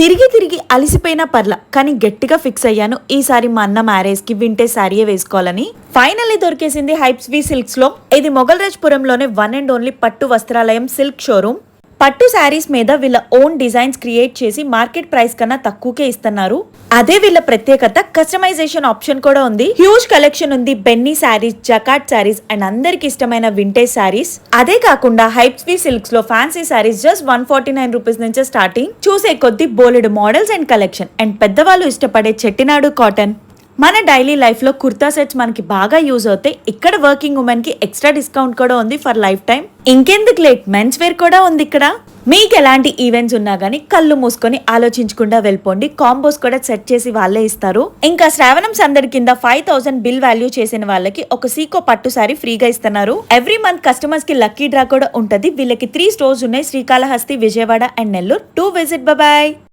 తిరిగి తిరిగి అలిసిపోయిన పర్ల కానీ గట్టిగా ఫిక్స్ అయ్యాను. ఈసారి మా అన్న మ్యారేజ్కి వింటే శారీయే వేసుకోవాలని. ఫైనల్లీ దొరికేసింది హైప్స్ వి సిల్క్స్లో. ఇది మొగల్రాజ్పురంలోనే వన్ అండ్ ఓన్లీ పట్టు వస్త్రాలయం సిల్క్ షోరూమ్ పట్టు శారీస్ మీద వీళ్ళ ఓన్ డిజైన్స్ క్రియేట్ చేసి మార్కెట్ ప్రైస్ కన్నా తక్కువకే ఇస్తున్నారు. అదే వీళ్ళ ప్రత్యేకత కస్టమైజేషన్ ఆప్షన్ కూడా ఉంది. హ్యూజ్ కలెక్షన్ ఉంది బెన్నీ శారీస్ జకాట్ శారీస్ అండ్ అందరికి ఇష్టమైన వింటేజ్ శారీస్. అదే కాకుండా హైప్స్ వి సిల్క్స్లో fancy saris just one forty nine rupees నుంచే స్టార్టింగ్. చూసే కొద్ది బోలెడ్ మోడల్స్ అండ్ కలెక్షన్ అండ్ పెద్దవాళ్ళు ఇష్టపడే చెట్టినాడు కాటన్. మన డైలీ లైఫ్లో కుర్తా సెట్స్ మనకి బాగా యూజ్ అవుతాయి. ఇక్కడ వర్కింగ్ ఉమెన్కి ఎక్స్ట్రా డిస్కౌంట్ కూడా ఉంది ఫర్ లైఫ్ టైం. ఇంకెందుకు లేట్? మెన్స్ వేర్ కూడా ఉంది ఇక్కడ. మీకు ఎలాంటి ఈవెంట్స్ ఉన్నా గానీ కళ్ళు మూసుకొని ఆలోచించకుండా వెళ్ళిపోండి. కాంబోస్ కూడా సెట్ చేసి వాళ్ళే ఇస్తారు. ఇంకా శ్రావణం సందడి కింద ఫైవ్ థౌసండ్ బిల్ వాల్యూ చేసిన వాళ్ళకి ఒక సీకో పట్టు సారీ ఫ్రీగా ఇస్తున్నారు. ఎవ్రీ మంత్ కస్టమర్స్కి లక్కీ డ్రా కూడా ఉంటది. వీళ్ళకి త్రీ స్టోర్స్ ఉన్నాయి. Srikalahasti Vijayawada and Nellore to visit bye